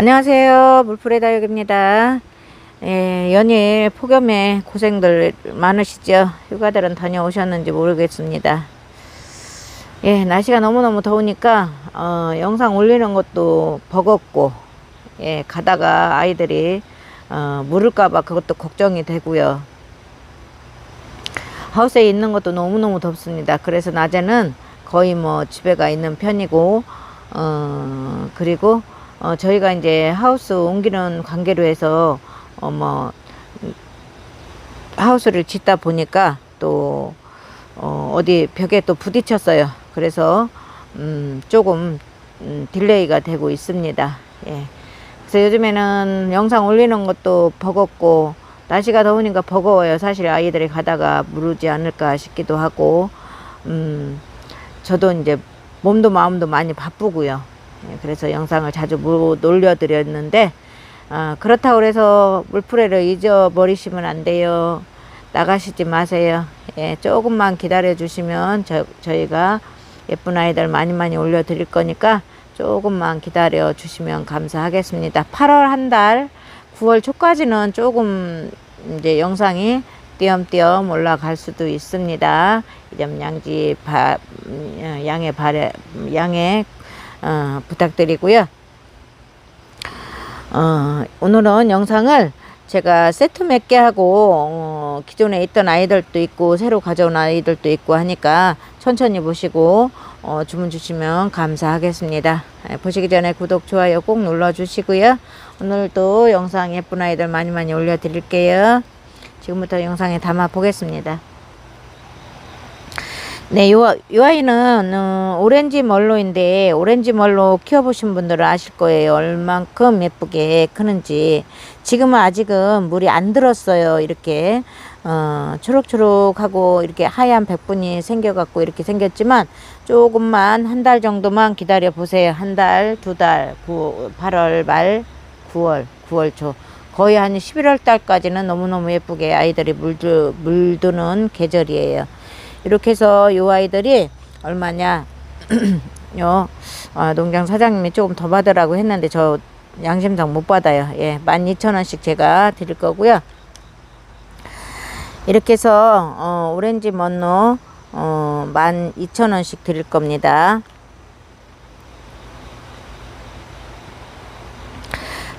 안녕하세요. 물풀의 다육입니다. 예, 연일 폭염에 고생들 많으시죠? 휴가들은 다녀오셨는지 모르겠습니다. 예, 날씨가 너무너무 더우니까, 어, 영상 올리는 것도 버겁고, 예, 가다가 아이들이, 어, 물을까봐 그것도 걱정이 되고요. 하우스에 있는 것도 너무너무 덥습니다. 그래서 낮에는 거의 뭐 집에 가 있는 편이고, 어, 그리고, 어, 저희가 이제 하우스 옮기는 관계로 해서, 어, 뭐, 하우스를 짓다 보니까 또, 어, 어디 벽에 또 부딪혔어요. 그래서, 음, 조금, 음, 딜레이가 되고 있습니다. 예. 그래서 요즘에는 영상 올리는 것도 버겁고, 날씨가 더우니까 버거워요. 사실 아이들이 가다가 무르지 않을까 싶기도 하고, 음, 저도 이제 몸도 마음도 많이 바쁘고요. 예, 그래서 영상을 자주 못 올려드렸는데, 아, 그렇다고 해서 물프레를 잊어버리시면 안 돼요. 나가시지 마세요. 예, 조금만 기다려 주시면 저, 저희가 예쁜 아이들 많이 많이 올려 드릴 거니까 조금만 기다려 주시면 감사하겠습니다. 8월 한 달, 9월 초까지는 조금 이제 영상이 띄엄띄엄 올라갈 수도 있습니다. 이점 양지 바, 음, 양해 바래, 양해 어, 부탁드리고요. 어, 오늘은 영상을 제가 세트 몇 개 하고 어, 기존에 있던 아이들도 있고 새로 가져온 아이들도 있고 하니까 천천히 보시고 어, 주문 주시면 감사하겠습니다. 예, 보시기 전에 구독 좋아요 꼭 눌러 주시고요. 오늘도 영상 예쁜 아이들 많이 많이 올려 드릴게요. 지금부터 영상에 담아 보겠습니다. 네, 요, 요 아이는 어, 오렌지 멀로인데 오렌지 멀로 키워보신 분들은 아실 거예요. 얼만큼 예쁘게 크는지. 지금은 아직은 물이 안 들었어요. 이렇게 어, 초록초록하고 이렇게 하얀 백분이 생겨갖고 이렇게 생겼지만 조금만 한 달 정도만 기다려 보세요. 한 달, 두 달, 9, 8월 말, 9월, 9월 초. 거의 한 11월 달까지는 너무너무 예쁘게 아이들이 물드, 물드는 계절이에요. 이렇게 해서 요 아이들이 얼마냐 요 아, 농장 사장님이 조금 더 받으라고 했는데 저 양심상 못 받아요 예 12,000원씩 제가 드릴 거고요 이렇게 해서 어, 오렌지 먼로 어, 12,000원씩 드릴 겁니다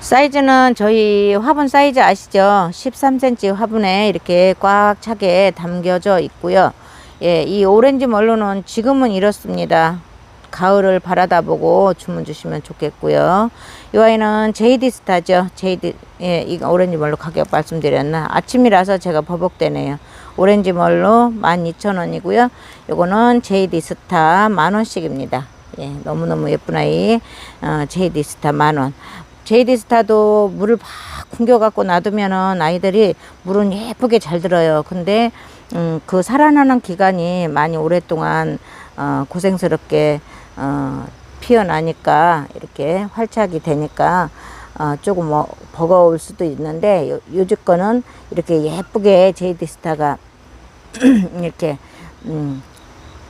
사이즈는 저희 화분 사이즈 아시죠? 13cm 화분에 이렇게 꽉 차게 담겨져 있고요. 예, 이 오렌지 멀로는 지금은 이렇습니다. 가을을 바라다 보고 주문 주시면 좋겠고요. 이 아이는 제이디 스타죠. 제이디, 예, 이 오렌지 멀로 가격 말씀드렸나? 아침이라서 제가 버벅대네요. 오렌지 멀로 12,000원이고요. 요거는 제이디 스타 만 원씩입니다. 예, 너무너무 예쁜 아이, 어, 제이디 스타 만 원. 제이디 스타도 물을 막 궁겨갖고 놔두면은 아이들이 물은 예쁘게 잘 들어요. 근데 음, 그 살아나는 기간이 많이 오랫동안 어, 고생스럽게 어, 피어나니까 이렇게 활착이 되니까 어, 조금 뭐 버거울 수도 있는데 요, 요즘 거는 이렇게 예쁘게 제이디 스타가 이렇게 음,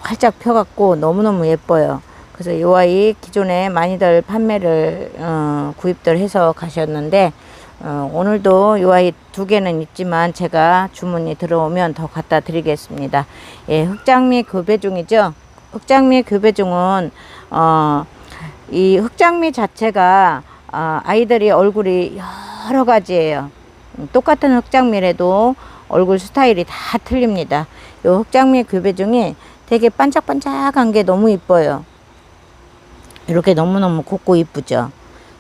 활짝 펴갖고 너무너무 예뻐요. 그래서 요 아이 기존에 많이들 판매를 어, 구입들 해서 가셨는데 어, 오늘도 요 아이 두 개는 있지만 제가 주문이 들어오면 더 갖다 드리겠습니다. 예, 흑장미 교배종이죠. 흑장미 교배종은 어, 이 흑장미 자체가 어, 아이들이 얼굴이 여러 가지예요. 음, 똑같은 흑장미라도 얼굴 스타일이 다 틀립니다. 요 흑장미 교배종이 되게 반짝반짝한 게 너무 이뻐요. 이렇게 너무너무 곱고 이쁘죠.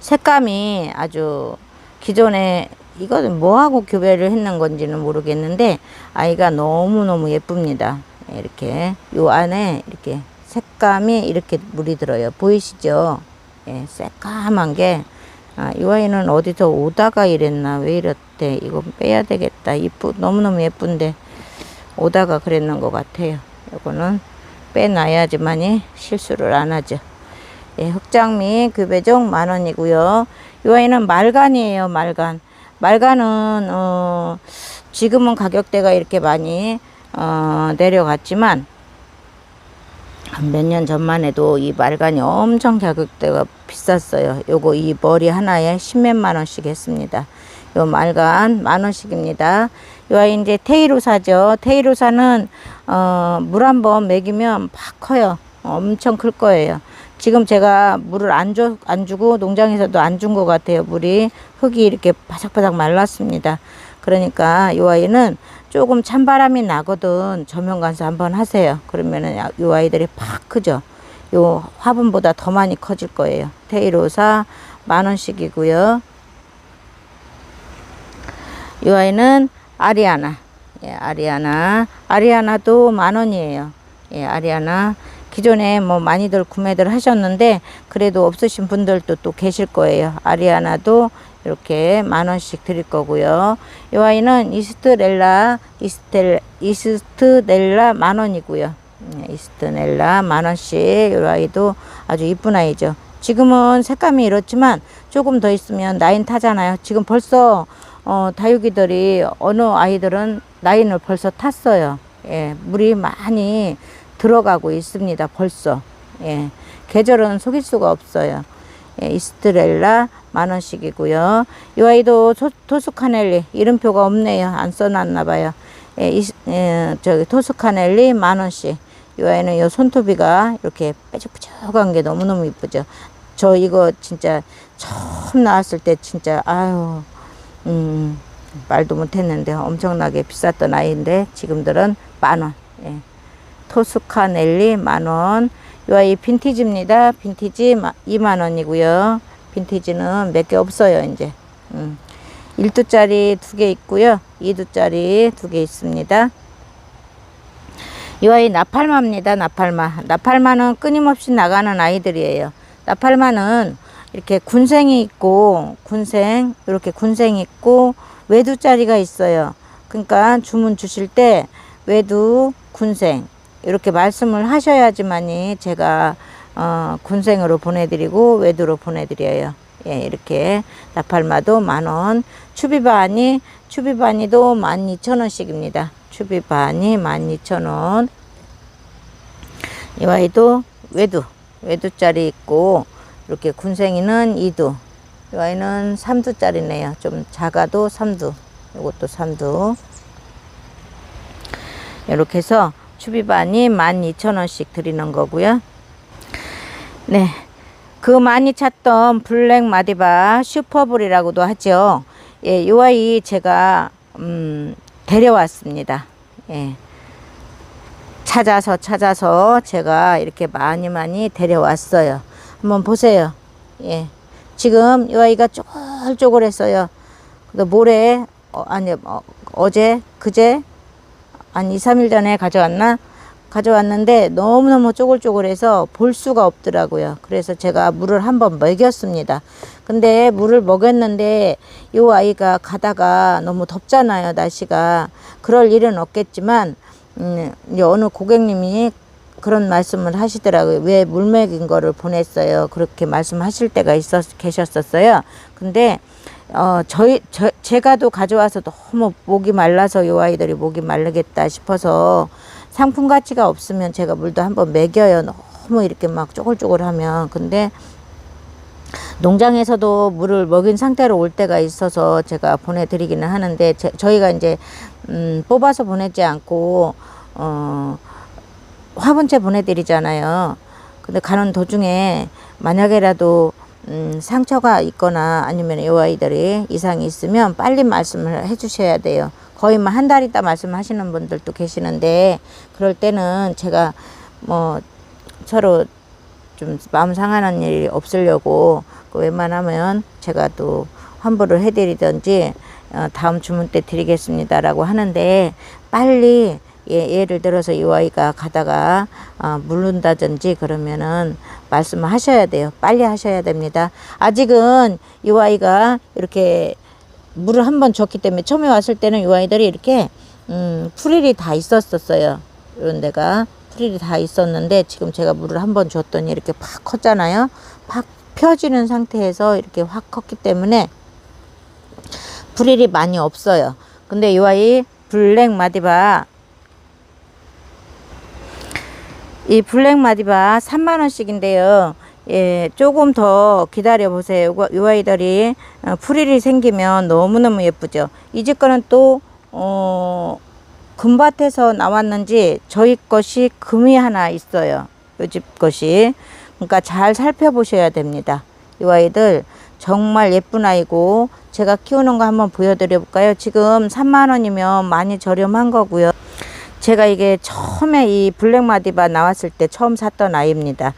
색감이 아주 기존에 이거는 뭐하고 교배를 했는 건지는 모르겠는데 아이가 너무너무 예쁩니다. 이렇게 요 안에 이렇게 색감이 이렇게 물이 들어요. 보이시죠? 예, 새까만 게 아, 이 아이는 어디서 오다가 이랬나 왜 이렇대 이거 빼야 되겠다 이쁘 너무너무 예쁜데 오다가 그랬는 것 같아요. 이거는 빼놔야지만이 실수를 안 하죠. 예, 흑장미 급배종 만 원이고요. 이 아이는 말간이에요, 말간. 말간은 어, 지금은 가격대가 이렇게 많이 어, 내려갔지만 몇 년 전만 해도 이 말간이 엄청 가격대가 비쌌어요. 요거 이 머리 하나에 십몇만 원씩 했습니다. 요 말간 만 원씩입니다. 요 아이 이제 테이로사죠. 테이로사는 어, 물 한 번 먹이면 팍 커요. 엄청 클 거예요. 지금 제가 물을 안, 줘, 안 주고 농장에서도 안 준 것 같아요. 물이 흙이 이렇게 바삭바삭 말랐습니다. 그러니까 요 아이는 조금 찬바람이 나거든 가서 한번 하세요. 그러면은 야- 요 아이들이 팍 크죠. 요 화분보다 더 많이 커질 거예요. 테이로사 만 원씩이고요. 이 아이는 아리아나. 예, 아리아나. 아리아나도 만 원이에요. 예, 아리아나. 기존에 뭐 많이들 구매들 하셨는데 그래도 없으신 분들도 또 계실 거예요. 아리아나도 이렇게 만 원씩 드릴 거고요. 이 아이는 이스트렐라 이스텔 이스트넬라 만 원이고요. 예, 이스트넬라 만 원씩 이 아이도 아주 이쁜 아이죠. 지금은 색감이 이렇지만 조금 더 있으면 나인 타잖아요. 지금 벌써 어, 다육이들이 어느 아이들은 나인을 벌써 탔어요. 예, 물이 많이 들어가고 있습니다. 벌써. 예, 계절은 속일 수가 없어요. 예, 이스트렐라 만 원씩이고요. 이 아이도 토, 토스카넬리 이름표가 없네요. 안 써놨나 봐요. 예, 이, 예, 저기 토스카넬리 만 원씩. 이 아이는 요 손톱이가 이렇게 뾰족뾰족한 게 너무너무 이쁘죠. 저 이거 진짜 처음 나왔을 때 진짜 아유 음, 말도 못했는데 엄청나게 비쌌던 아이인데 지금들은 만 원. 예. 토스카넬리 만 원. 이 아이 빈티지입니다. 빈티지 2만 원이고요. 빈티지는 몇 개 없어요 이제. 음. 1두짜리 두 개 있고요. 2두짜리 두 개 있습니다. 이 아이 나팔마입니다. 나팔마. 나팔마는 끊임없이 나가는 아이들이에요. 나팔마는 이렇게 군생이 있고 군생 이렇게 군생이 있고 외두짜리가 있어요. 그러니까 주문 주실 때 외두 군생 이렇게 말씀을 하셔야지만이 제가 어, 군생으로 보내드리고 외두로 보내드려요. 예, 이렇게 나팔마도 만 원, 추비바니 추비바니도 만 이천 원씩입니다. 추비바니 만 이천 원. 이 아이도 외두 외두짜리 있고 이렇게 군생이는 2두 이 아이는 3두짜리네요 좀 작아도 3두 이것도 3두 이렇게 해서 추비반이 12,000원씩 드리는 거고요 네. 그 많이 찾던 블랙 마디바 슈퍼블이라고도 하죠. 예, 요 아이 제가 음, 데려왔습니다. 예. 찾아서 찾아서 제가 이렇게 많이 많이 데려왔어요. 한번 보세요. 예. 지금 이 아이가 쪼글쪼글했어요. 근데 모레 어, 아니 어, 어제 그제 한 2, 3일 전에 가져왔나? 가져왔는데 너무너무 쪼글쪼글해서 볼 수가 없더라고요. 그래서 제가 물을 한번 먹였습니다. 근데 물을 먹였는데 이 아이가 가다가 너무 덥잖아요, 날씨가. 그럴 일은 없겠지만 음, 어느 고객님이 그런 말씀을 하시더라고요. 왜물 먹인 거를 보냈어요? 그렇게 말씀하실 때가 있었 계셨었어요. 근데 어 저희 저 제가도 가져와서 너무 목이 말라서 요 아이들이 목이 마르겠다 싶어서 상품 가치가 없으면 제가 물도 한번 먹여요. 너무 이렇게 막 쪼글쪼글 하면 근데 농장에서도 물을 먹인 상태로 올 때가 있어서 제가 보내드리기는 하는데 제, 저희가 이제 음, 뽑아서 보내지 않고 어, 화분째 보내드리잖아요. 근데 가는 도중에 만약에라도 음, 상처가 있거나 아니면 이 아이들이 이상이 있으면 빨리 말씀을 해주셔야 돼요. 거의 뭐 한 달 있다 말씀하시는 분들도 계시는데 그럴 때는 제가 뭐 서로 좀 마음 상하는 일이 없으려고 그 웬만하면 제가 또 환불을 해드리든지 어, 다음 주문 때 드리겠습니다라고 하는데 빨리 예, 예를 들어서 이 아이가 가다가 어, 물른다든지 그러면은 말씀을 하셔야 돼요. 빨리 하셔야 됩니다. 아직은 이 아이가 이렇게 물을 한 번 줬기 때문에 처음에 왔을 때는 이 아이들이 이렇게 음, 풀일이 다 있었었어요. 이런 데가 풀일이 다 있었는데 지금 제가 물을 한 번 줬더니 이렇게 팍 컸잖아요. 팍 펴지는 상태에서 이렇게 확 컸기 때문에 풀일이 많이 없어요. 근데 이 아이 블랙 마디바 이 블랙 마디바 3만원씩인데요. 예, 조금 더 기다려 보세요. 요, 요 아이들이 어, 풀일이 생기면 너무너무 예쁘죠. 이 집 거는 또, 어, 금밭에서 나왔는지 저희 것이 금이 하나 있어요. 요 집 것이. 그러니까 잘 살펴보셔야 됩니다. 이 아이들 정말 예쁜 아이고 제가 키우는 거 한번 보여드려 볼까요? 지금 3만 원이면 많이 저렴한 거고요. 제가 이게 처음에 이 블랙 마디바 나왔을 때 처음 샀던 아이입니다.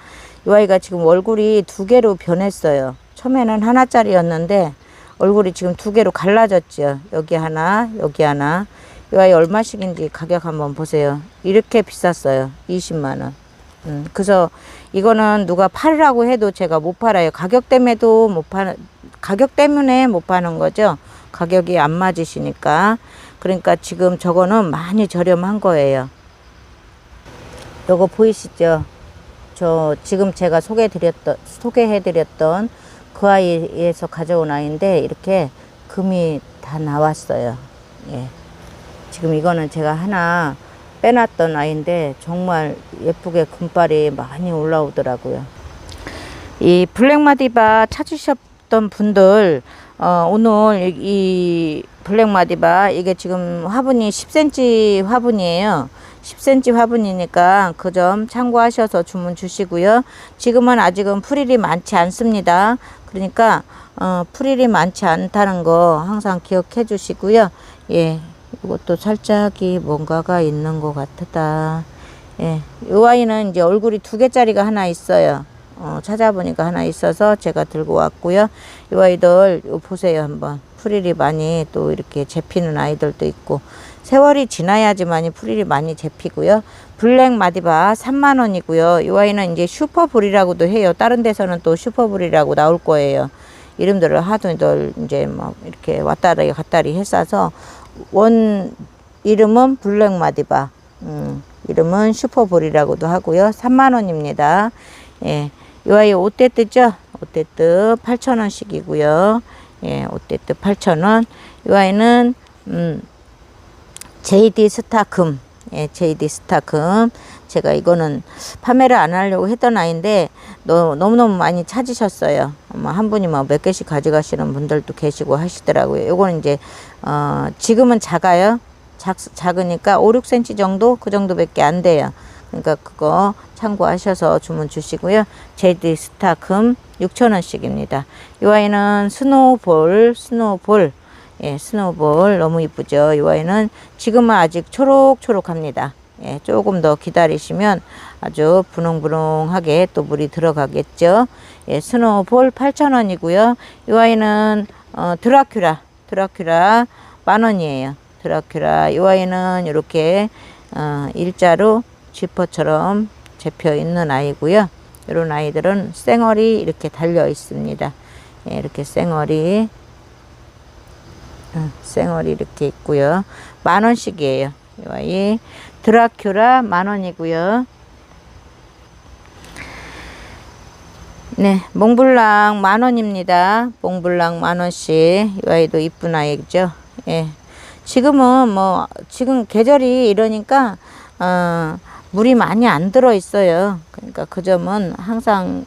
이 아이가 지금 얼굴이 두 개로 변했어요. 처음에는 하나짜리였는데 얼굴이 지금 두 개로 갈라졌죠. 여기 하나, 여기 하나. 이 아이 얼마씩인지 가격 한번 보세요. 이렇게 비쌌어요. 20만 원. 음, 그래서 이거는 누가 팔으라고 해도 제가 못 팔아요. 가격 때문에도 못 파는, 가격 때문에 못 파는 거죠. 가격이 안 맞으시니까. 그러니까 지금 저거는 많이 저렴한 거예요. 요거 보이시죠? 저 지금 제가 소개해드렸던, 소개해드렸던 그 아이에서 가져온 아이인데 이렇게 금이 다 나왔어요. 예. 지금 이거는 제가 하나 빼놨던 아이인데 정말 예쁘게 금발이 많이 올라오더라고요. 이 블랙마디바 찾으셨던 분들 어, 오늘 이 블랙 마디바 이게 지금 화분이 10cm 화분이에요. 10cm 화분이니까 그 점 참고하셔서 주문 주시고요. 지금은 아직은 풀일이 많지 않습니다. 그러니까 어, 풀일이 많지 않다는 거 항상 기억해 주시고요. 예, 이것도 살짝이 뭔가가 있는 것 같다. 예, 이 아이는 이제 얼굴이 두 개짜리가 하나 있어요. 어, 찾아보니까 하나 있어서 제가 들고 왔고요. 이 아이들 요 보세요 한번 풀일이 많이 또 이렇게 잡히는 아이들도 있고 세월이 지나야지만이 풀일이 많이 잡히고요. 블랙 마디바 3만 원이고요. 이 아이는 이제 슈퍼불이라고도 해요. 다른 데서는 또 슈퍼불이라고 나올 거예요. 이름들을 하도들 이제 막 이렇게 왔다리 갔다리 했어서 원 이름은 블랙 마디바, 음, 이름은 슈퍼볼이라고도 하고요. 3만 원입니다. 예, 이 아이 옷대뜨죠? 옷대뜨 8천 원씩이고요. 예, 옷대뜨 8천 원. 이 아이는 음, JD 스타금, 예, JD 스타금. 제가 이거는 판매를 안 하려고 했던 아이인데 너, 너무너무 많이 찾으셨어요. 뭐한 분이 뭐 몇 개씩 가져가시는 분들도 계시고 하시더라고요. 요거는 이제 어, 지금은 작아요. 작, 작으니까 5, 6cm 정도 그 정도밖에 안 돼요. 그러니까 그거 참고하셔서 주문 주시고요. 제디 스타금 6,000원씩입니다. 이 아이는 스노볼, 스노볼, 예, 스노볼 너무 이쁘죠. 이 아이는 지금은 아직 초록초록합니다. 예, 조금 더 기다리시면 아주 분홍분홍하게 또 물이 들어가겠죠. 예, 스노볼 8,000원이고요. 이 아이는 어, 드라큐라, 드라큐라 만 원이에요. 드라큐라 이 아이는 이렇게 어, 일자로 지퍼처럼 잡혀 있는 아이고요. 이런 아이들은 쌩얼이 이렇게 달려 있습니다. 예, 이렇게 쌩얼이 어, 쌩얼이 이렇게 있고요. 만 원씩이에요. 이 아이 드라큐라 만 원이고요. 네, 몽블랑 만 원입니다. 몽블랑 만 원씩. 이 아이도 이쁜 아이죠. 예. 지금은 뭐 지금 계절이 이러니까 어, 물이 많이 안 들어 있어요. 그러니까 그 점은 항상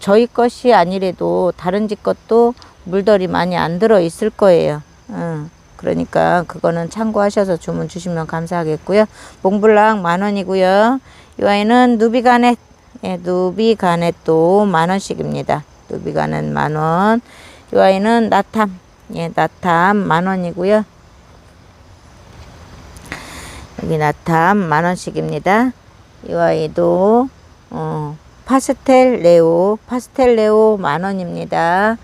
저희 것이 아니래도 다른 집 것도 물들이 많이 안 들어 있을 거예요. 어, 그러니까 그거는 참고하셔서 주문 주시면 감사하겠고요. 몽블랑 만 원이고요. 이 아이는 누비가넷, 예, 누비가넷도 만 원씩입니다. 누비가넷 만 원. 이 아이는 나탐, 예, 나탐 만 원이고요. 여기 나탐 만 원씩입니다. 이 아이도 어, 파스텔 레오, 파스텔 레오 만 원입니다.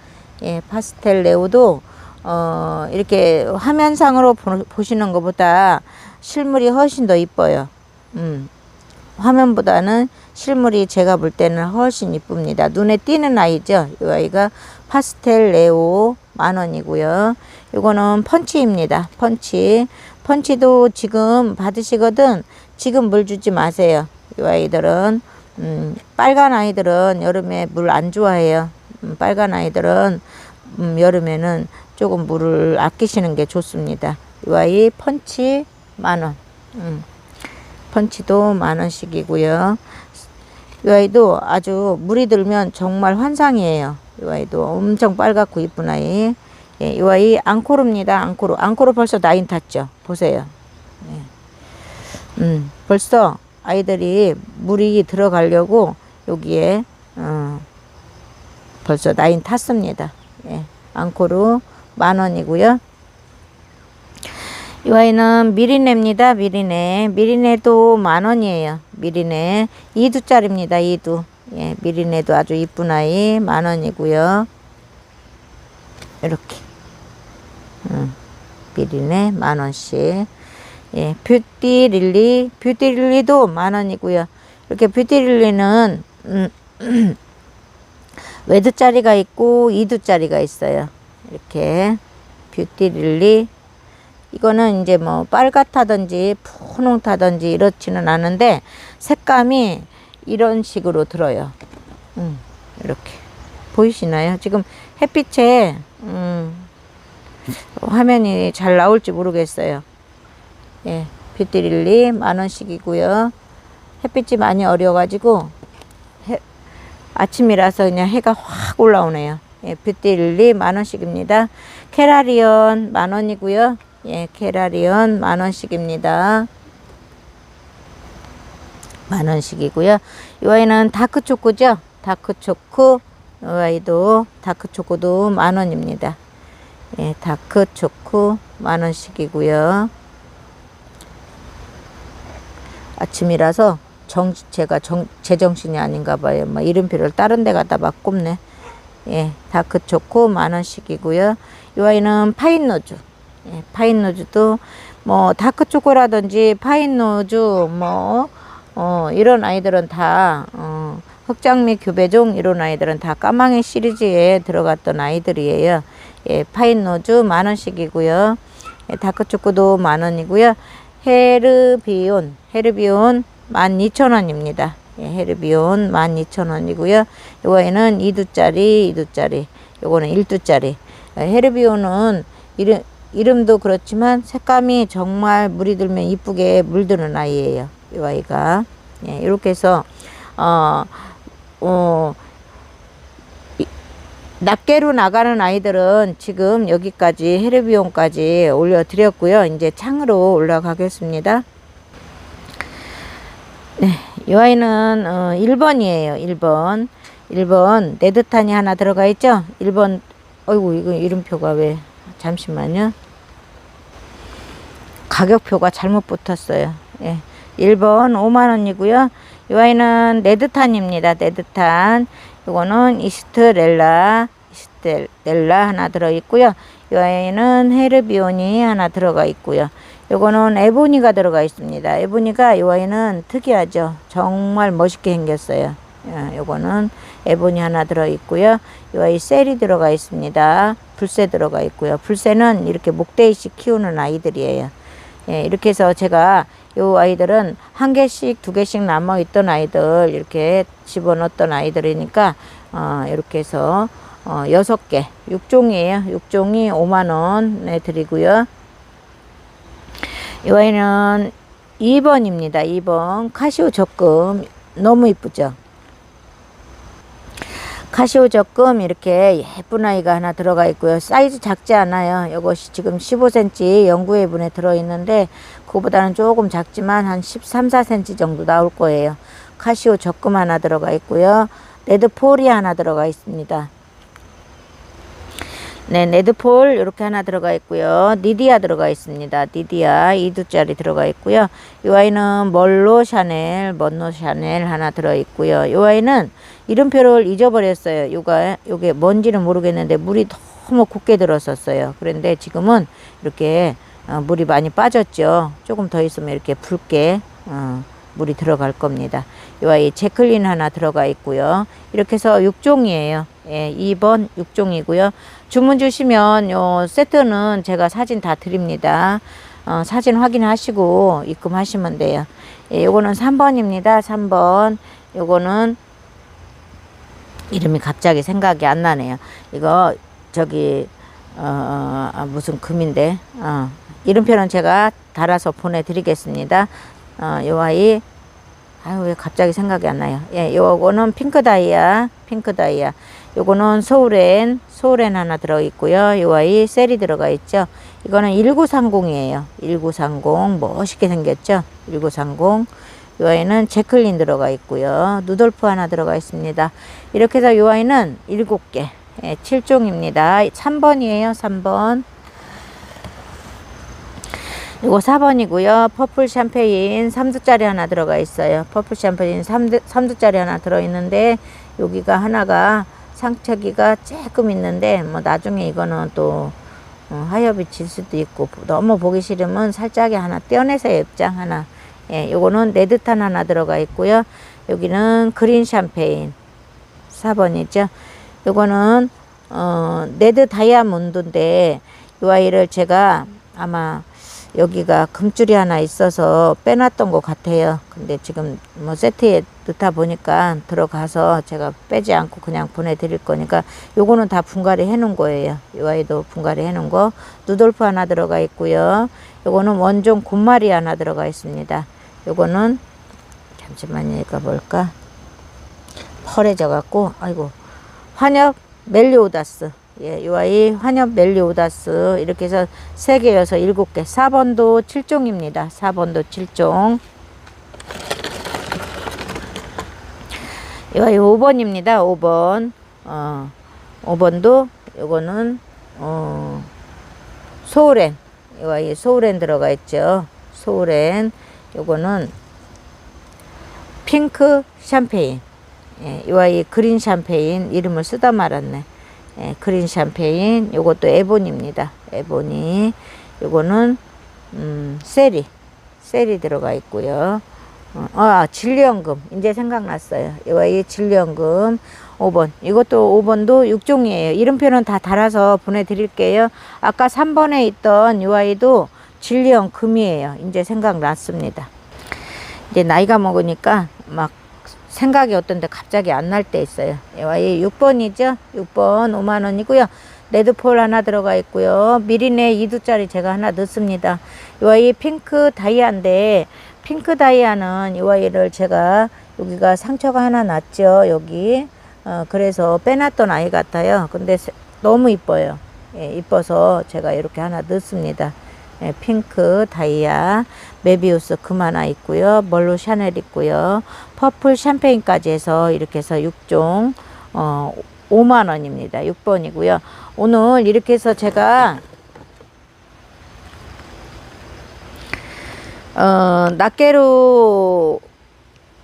예, 파스텔 레오도 어, 이렇게 화면상으로 보, 보시는 것보다 실물이 훨씬 더 이뻐요. 음, 화면보다는 실물이 제가 볼 때는 훨씬 이쁩니다. 눈에 띄는 아이죠. 이 아이가 파스텔 레오 만 원이고요. 이거는 펀치입니다. 펀치. 펀치도 지금 받으시거든 지금 물 주지 마세요. 이 아이들은 음, 빨간 아이들은 여름에 물 안 좋아해요. 음, 빨간 아이들은 음, 여름에는 조금 물을 아끼시는 게 좋습니다. 이 아이 펀치 만 원. 음, 펀치도 만 원씩이고요. 이 아이도 아주 물이 들면 정말 환상이에요. 이 아이도 엄청 빨갛고 이쁜 아이. 예, 이 아이 앙코르입니다. 앙코르. 앙코르 벌써 나인 탔죠. 보세요. 예. 음, 벌써 아이들이 물이 들어가려고 여기에 어, 벌써 나인 탔습니다. 예, 앙코르 만 원이고요. 이 아이는 미리네입니다. 미리네. 미리네도 만 원이에요. 미리네. 이두짜리입니다. 이두. 예, 미리네도 아주 이쁜 아이 만 원이고요. 이렇게. 음, 미리네 만 원씩. 예, 뷰티 릴리. 뷰티 릴리도 만 원이고요. 이렇게 뷰티 릴리는 음, 외두짜리가 있고 이두짜리가 있어요. 이렇게 뷰티 릴리 이거는 이제 뭐 빨갛다든지 푸농타든지 이렇지는 않은데 색감이 이런 식으로 들어요. 음, 이렇게 보이시나요? 지금 햇빛에 음, 화면이 잘 나올지 모르겠어요. 예, 뷰티릴리 만 원씩이고요. 햇빛이 많이 어려가지고 해, 아침이라서 그냥 해가 확 올라오네요. 예, 뷰티릴리 만 원씩입니다. 캐라리언 만 원이고요. 예, 캐라리언 만 원씩입니다. 만 원씩이고요. 이 아이는 다크 초코죠. 다크 초코. 이 아이도 다크 초코도 만 원입니다. 예, 다크 초코 만 원씩이고요. 아침이라서 정 제가 정 제정신이 아닌가 봐요. 뭐 이름표를 다른 데 갖다 막 꼽네. 예, 다크 초코 만 원씩이고요. 이 아이는 파인 노즈. 예, 파인 노즈도 뭐 다크 초코라든지 파인 노즈 뭐 어, 이런 아이들은 다 어, 흑장미 교배종 이런 아이들은 다 까망이 시리즈에 들어갔던 아이들이에요. 예, 파인 노즈 만 원씩이고요. 예, 다크 초코도 만 원이고요. 헤르비온 헤르비온 만 이천 원입니다. 예, 헤르비온 만 이천 원이고요. 요거에는 2두짜리 2두짜리 요거는 1두짜리 헤르비온은 이름 이름도 그렇지만 색감이 정말 물이 들면 이쁘게 물드는 아이예요. 이 아이가 예, 이렇게 해서 어, 어, 이, 낱개로 나가는 아이들은 지금 여기까지 헤르비온까지 올려드렸고요. 이제 창으로 올라가겠습니다. 네, 이 아이는 어, 1번이에요. 1번. 1번 네드탄이 하나 들어가 있죠? 1번 어이구 이거 이름표가 왜 잠시만요. 가격표가 잘못 붙었어요. 예. 1번 5만 원이고요. 이 아이는 네드탄입니다. 네드탄. 이거는 이스트렐라, 이스트렐라 하나 들어 있고요. 이 아이는 헤르비온이 하나 들어가 있고요. 요거는 에보니가 들어가 있습니다. 에보니가 이 아이는 특이하죠. 정말 멋있게 생겼어요. 예, 요거는 에보니 하나 들어 있고요. 이 아이 셀이 들어가 있습니다. 불새 들어가 있고요. 불새는 이렇게 목대이씩 키우는 아이들이에요. 예, 이렇게 해서 제가 요 아이들은 한 개씩 두 개씩 남아 있던 아이들 이렇게 집어넣었던 아이들이니까 어, 이렇게 해서 어, 여섯 개 육종이에요. 육종이 5만 원에 드리고요. 이 아이는 2번입니다. 2번 카시오 적금 너무 이쁘죠. 카시오 적금 이렇게 예쁜 아이가 하나 들어가 있고요. 사이즈 작지 않아요. 이것이 지금 15cm 연구회분에 들어있는데 그거보다는 조금 작지만 한 13, 4cm 정도 나올 거예요. 카시오 적금 하나 들어가 있고요. 레드폴이 하나 들어가 있습니다. 네, 레드폴 이렇게 하나 들어가 있고요. 니디아 들어가 있습니다. 니디아 2두짜리 들어가 있고요. 이 아이는 멀로 샤넬, 먼로 샤넬 하나 들어 있고요. 이 아이는 이름표를 잊어버렸어요. 요가 요게 뭔지는 모르겠는데 물이 너무 곱게 들었었어요. 그런데 지금은 이렇게 어, 물이 많이 빠졌죠. 조금 더 있으면 이렇게 붉게 어, 물이 들어갈 겁니다. 이 아이 제클린 하나 들어가 있고요. 이렇게 해서 6종이에요. 예, 2번 6종이고요. 주문 주시면 요 세트는 제가 사진 다 드립니다. 어, 사진 확인하시고 입금하시면 돼요. 예, 요거는 3번입니다. 3번. 요거는 이름이 갑자기 생각이 안 나네요. 이거 저기 어, 어, 무슨 금인데 어, 이름표는 제가 달아서 보내드리겠습니다. 어, 요 아이 아유 왜 갑자기 생각이 안 나요. 예, 요거는 핑크 다이아, 핑크 다이아. 요거는 소울엔, 소울엔 하나 들어 있고요. 요 아이 셀이 들어가 있죠. 이거는 1930이에요. 1930 멋있게 생겼죠. 1930. 요 아이는 제클린 들어가 있고요. 누돌프 하나 들어가 있습니다. 이렇게 해서 요 아이는 7개. 예, 7종입니다. 3번이에요. 3번. 이거 4번이고요. 퍼플 샴페인 3두짜리 하나 들어가 있어요. 퍼플 샴페인 3두, 3두짜리 하나 들어있는데 여기가 하나가 상처기가 조금 있는데 뭐 나중에 이거는 또 어, 하엽이 질 수도 있고 너무 보기 싫으면 살짝에 하나 떼어내서 입장 하나 예, 요거는 레드탄 하나 들어가 있고요. 여기는 그린 샴페인 4번이죠. 요거는 어, 레드 다이아몬드인데 이 아이를 제가 아마 여기가 금줄이 하나 있어서 빼놨던 것 같아요. 근데 지금 뭐 세트에 넣다 보니까 들어가서 제가 빼지 않고 그냥 보내드릴 거니까 요거는 다 분갈이 해놓은 거예요. 이 아이도 분갈이 해놓은 거. 누돌프 하나 들어가 있고요. 요거는 원종 곰마리 하나 들어가 있습니다. 요거는 잠시만요. 이거 뭘까? 펄해져 갖고 아이고 환엽 멜리오다스. 예, 요 아이 환엽 멜리오다스. 이렇게 해서 세 개여서 일곱 개. 4번도 7종입니다. 4번도 7종. 요 아이 5번입니다. 5번. 어 5번도 요거는 어 소울엔. 요 아이 소울엔 들어가 있죠. 소울엔 요거는 핑크 샴페인 예, 이 아이 그린 샴페인 이름을 쓰다 말았네. 예, 그린 샴페인 요것도 에보니입니다. 에보니 요거는 음, 세리 세리 들어가 있고요. 어, 아 진리연금 이제 생각났어요. 이 아이 진리연금 5번 이것도 5번도 6종이에요. 이름표는 다 달아서 보내드릴게요. 아까 3번에 있던 이 아이도 진리연금이에요. 이제 생각났습니다. 이제 나이가 먹으니까 막 생각이 어떤데 갑자기 안 날 때 있어요. 이 아이 6번이죠. 6번 5만 원이고요. 레드폴 하나 들어가 있고요. 미리네 2두짜리 제가 하나 넣습니다. 이 아이 핑크 다이아인데 핑크 다이아는 이 아이를 제가 여기가 상처가 하나 났죠. 여기 어, 그래서 빼놨던 아이 같아요. 근데 세- 너무 이뻐요. 예, 이뻐서 제가 이렇게 하나 넣습니다. 예, 핑크 다이아 메비우스 금 하나 있고요. 멀로 샤넬 있고요. 퍼플 샴페인까지 해서 이렇게 해서 6종 어 5만 원입니다. 6번이고요. 오늘 이렇게 해서 제가 어 낱개로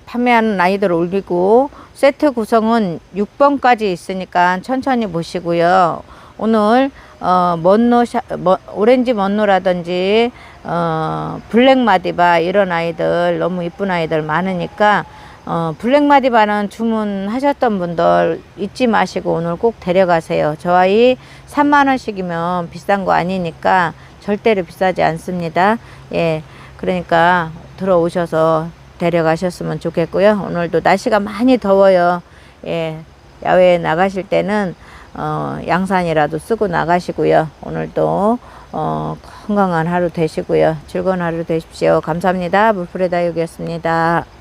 판매하는 아이들 올리고 세트 구성은 6번까지 있으니까 천천히 보시고요. 오늘 어 먼노 샤, 뭐, 오렌지 먼노라든지 어 블랙 마디바 이런 아이들 너무 이쁜 아이들 많으니까 어 블랙 마디바는 주문하셨던 분들 잊지 마시고 오늘 꼭 데려가세요. 저 아이 3만 원씩이면 비싼 거 아니니까 절대로 비싸지 않습니다. 예. 그러니까 들어오셔서 데려가셨으면 좋겠고요. 오늘도 날씨가 많이 더워요. 예. 야외에 나가실 때는 어, 양산이라도 쓰고 나가시고요. 오늘도 어, 건강한 하루 되시고요. 즐거운 하루 되십시오. 감사합니다. 물프레다육이었습니다.